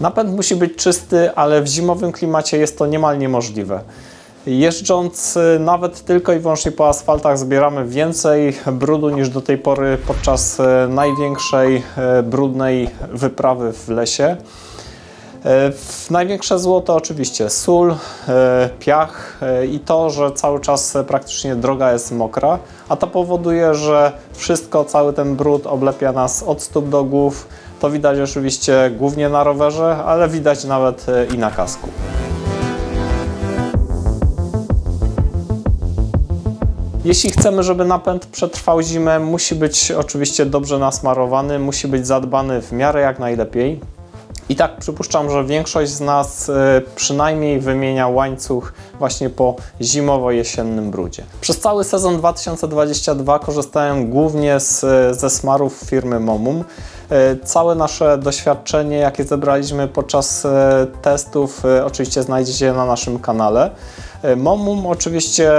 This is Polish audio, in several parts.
Napęd musi być czysty, ale w zimowym klimacie jest to niemal niemożliwe. Jeżdżąc y, nawet tylko i wyłącznie po asfaltach zbieramy więcej brudu niż do tej pory podczas y, największej y, brudnej wyprawy w lesie. E, Największe zło to oczywiście sól, e, piach e, i to, że cały czas praktycznie droga jest mokra, a to powoduje, że wszystko, cały ten brud oblepia nas od stóp do głów. To widać oczywiście głównie na rowerze, ale widać nawet i na kasku. Jeśli chcemy, żeby napęd przetrwał zimę, musi być oczywiście dobrze nasmarowany, musi być zadbany w miarę jak najlepiej. I tak przypuszczam, że większość z nas e, przynajmniej wymienia łańcuch właśnie po zimowo-jesiennym brudzie. Przez cały sezon 2022 korzystałem głównie z, ze smarów firmy Momum. E, Całe nasze doświadczenie, jakie zebraliśmy podczas e, testów, e, oczywiście znajdziecie na naszym kanale. Momum oczywiście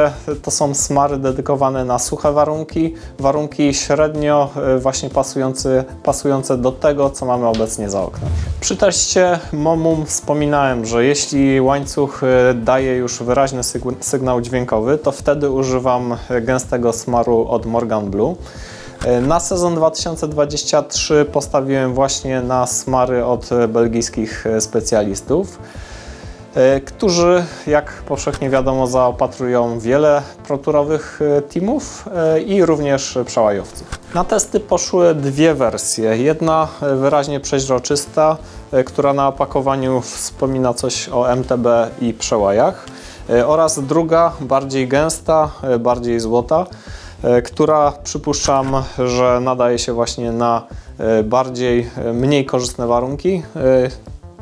to są smary dedykowane na suche warunki, warunki średnio właśnie pasujące, pasujące do tego, co mamy obecnie za oknem. Przy teście Momum wspominałem, że jeśli łańcuch daje już wyraźny syg- sygnał dźwiękowy, to wtedy używam gęstego smaru od Morgan Blue. E, Na sezon 2023 postawiłem właśnie na smary od belgijskich e, specjalistów e, którzy, jak powszechnie wiadomo, zaopatrują wiele proturowych teamów i również przełajowców. Na testy poszły dwie wersje. Jedna wyraźnie przeźroczysta, która na opakowaniu wspomina coś o MTB i przełajach, oraz druga, bardziej gęsta, bardziej złota, która przypuszczam, że nadaje się właśnie na e, bardziej, e, mniej korzystne warunki. E,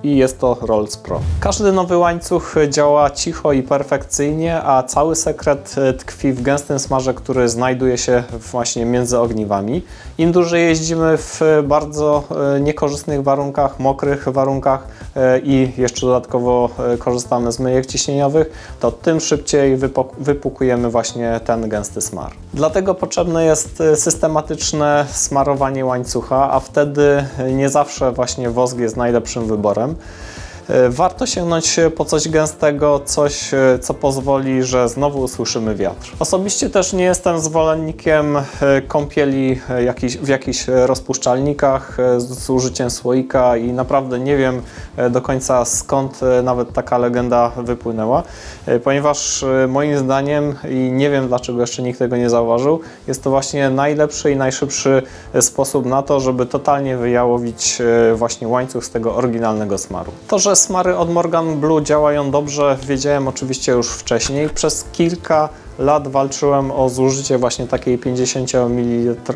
i jest to Rolls Pro. Każdy nowy łańcuch działa cicho i perfekcyjnie, a cały sekret e, tkwi w gęstym smarze, który znajduje się właśnie między ogniwami. Im dłużej jeździmy w bardzo e, niekorzystnych warunkach, mokrych warunkach e, i jeszcze dodatkowo korzystamy z myjek ciśnieniowych, to tym szybciej wypukujemy właśnie ten gęsty smar. Dlatego potrzebne jest systematyczne smarowanie łańcucha, a wtedy nie zawsze właśnie wosk jest najlepszym wyborem. Instagram. Warto sięgnąć po coś gęstego, coś, e, co pozwoli, że znowu usłyszymy wiatr. Osobiście też nie jestem zwolennikiem e, kąpieli e, w jakichś e, rozpuszczalnikach e, z użyciem słoika i naprawdę nie wiem e, do końca skąd e, nawet taka legenda wypłynęła, e, ponieważ e, moim zdaniem i nie wiem dlaczego jeszcze nikt tego nie zauważył, jest to właśnie najlepszy i najszybszy e, sposób na to, żeby totalnie wyjałowić e, właśnie łańcuch z tego oryginalnego smaru. To, że smary od Morgan Blue działają dobrze, wiedziałem oczywiście już wcześniej. Przez kilka lat walczyłem o zużycie właśnie takiej 50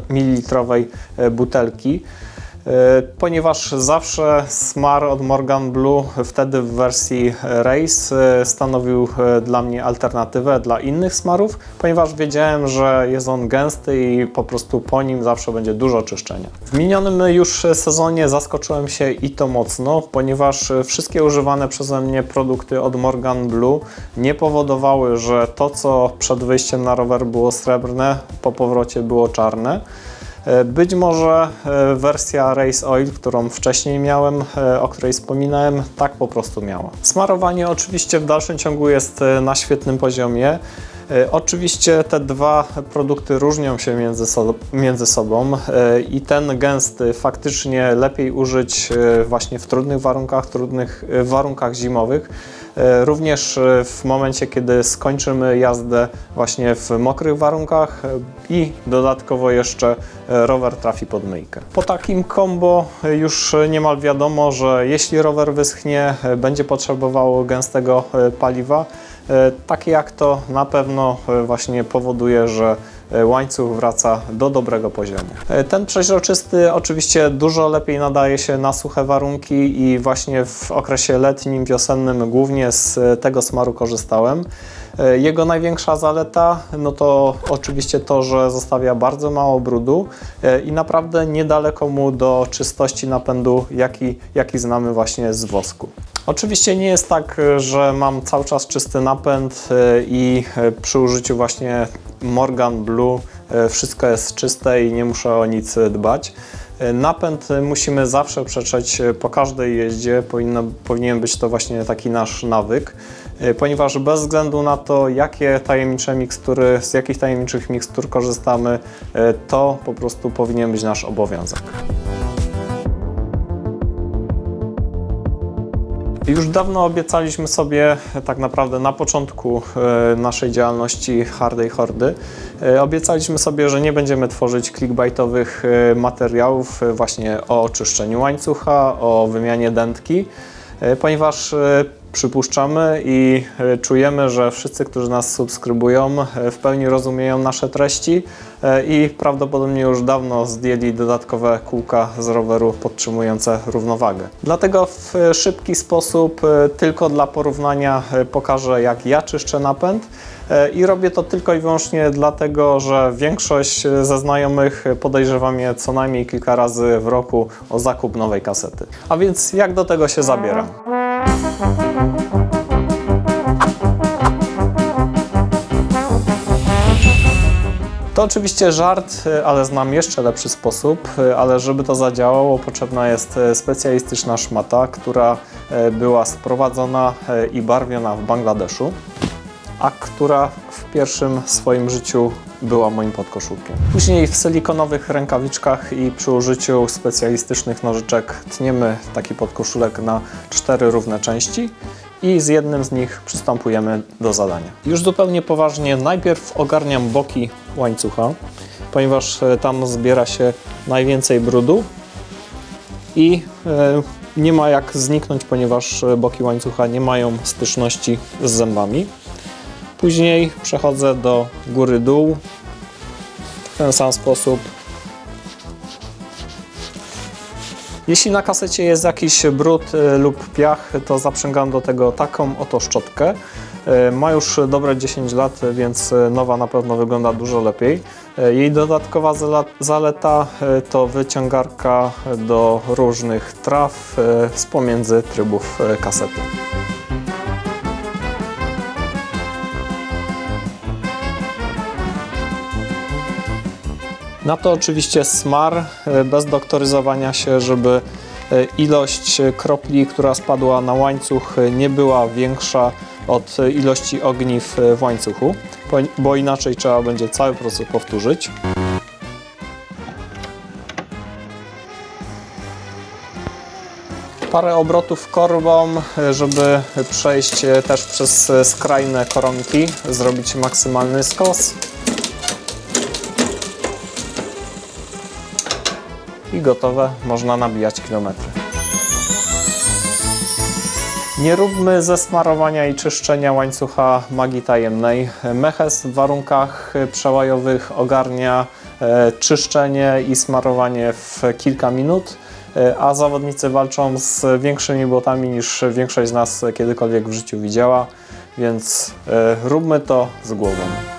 ml butelki. E, Ponieważ zawsze smar od Morgan Blue wtedy w wersji Race e, stanowił e, dla mnie alternatywę dla innych smarów, ponieważ wiedziałem, że jest on gęsty i po prostu po nim zawsze będzie dużo czyszczenia. W minionym już sezonie zaskoczyłem się i to mocno, ponieważ wszystkie używane przeze mnie produkty od Morgan Blue nie powodowały, że to co przed wyjściem na rower było srebrne, po powrocie było czarne. E, Być może e, wersja Race Oil, którą wcześniej miałem, e, o której wspominałem, tak po prostu miała. Smarowanie oczywiście w dalszym ciągu jest na świetnym poziomie. E, Oczywiście te dwa produkty różnią się między, so, między sobą e, i ten gęsty faktycznie lepiej użyć e, właśnie w trudnych warunkach, trudnych warunkach zimowych. Również w momencie, kiedy skończymy jazdę właśnie w mokrych warunkach i dodatkowo jeszcze rower trafi pod myjkę. Po takim combo e, już niemal wiadomo, że jeśli rower wyschnie, będzie potrzebowało gęstego paliwa. E, Takie jak to na pewno e, właśnie powoduje, że e, łańcuch wraca do dobrego poziomu. Ten przeźroczysty oczywiście dużo lepiej nadaje się na suche warunki i właśnie w okresie letnim, wiosennym głównie z tego smaru korzystałem. Jego największa zaleta no to oczywiście to, że zostawia bardzo mało brudu i naprawdę niedaleko mu do czystości napędu, jaki, jaki znamy właśnie z wosku. Oczywiście nie jest tak, że mam cały czas czysty napęd e, i e, przy użyciu właśnie Morgan Blue e, wszystko jest czyste i nie muszę o nic dbać. Napęd musimy zawsze przetrzeć po każdej jeździe, Powinno, powinien być to właśnie taki nasz nawyk, ponieważ bez względu na to, jakie tajemnicze mikstury, z jakich tajemniczych mikstur korzystamy, to po prostu powinien być nasz obowiązek. Już dawno obiecaliśmy sobie, e, tak naprawdę na początku e, naszej działalności Hardej Hordy, e, obiecaliśmy sobie, że nie będziemy tworzyć clickbaitowych materiałów właśnie o czyszczeniu łańcucha, o wymianie dętki, ponieważ przypuszczamy i e, czujemy, że wszyscy, którzy nas subskrybują, e, w pełni rozumieją nasze treści e, i prawdopodobnie już dawno zdjęli dodatkowe kółka z roweru podtrzymujące równowagę. Dlatego w szybki sposób, tylko dla porównania, pokażę, jak ja czyszczę napęd. I robię to tylko i wyłącznie dlatego, że większość ze znajomych podejrzewa mnie co najmniej kilka razy w roku o zakup nowej kasety. A więc jak do tego się zabieram? To oczywiście żart, ale znam jeszcze lepszy sposób, ale żeby to zadziałało, potrzebna jest e, specjalistyczna szmata, która e, była sprowadzona e, i barwiona w Bangladeszu, a która w pierwszym swoim życiu była moim podkoszulkiem. Później w silikonowych rękawiczkach i przy użyciu specjalistycznych nożyczek tniemy taki podkoszulek na cztery równe części i z jednym z nich przystępujemy do zadania. Już zupełnie poważnie, najpierw ogarniam boki łańcucha, ponieważ e, tam zbiera się najwięcej brudu i e, nie ma jak zniknąć, ponieważ e, boki łańcucha nie mają styczności z zębami. Później przechodzę do góry-dół w ten sam sposób. Jeśli na kasecie jest jakiś brud e, lub piach, to zaprzęgam do tego taką oto szczotkę. E, Ma już dobre 10 lat, więc e, nowa na pewno wygląda dużo lepiej. Jej dodatkowa zaleta to wyciągarka do różnych traw z pomiędzy trybów kasety. Na to oczywiście smar, e, bez doktoryzowania się, żeby e, ilość kropli, która spadła na łańcuch e, nie była większa od e, ilości ogniw e, w łańcuchu, bo- inaczej trzeba będzie cały proces powtórzyć. Parę obrotów korbą, e, żeby przejść e, też przez e, skrajne koronki, zrobić maksymalny skos. Gotowe, można nabijać kilometry. Nie róbmy ze smarowania i czyszczenia łańcucha magii tajemnej. Meches w warunkach przełajowych ogarnia e, czyszczenie i smarowanie w kilka minut, e, a zawodnicy walczą z większymi błotami niż większość z nas kiedykolwiek w życiu widziała, więc e, róbmy to z głową.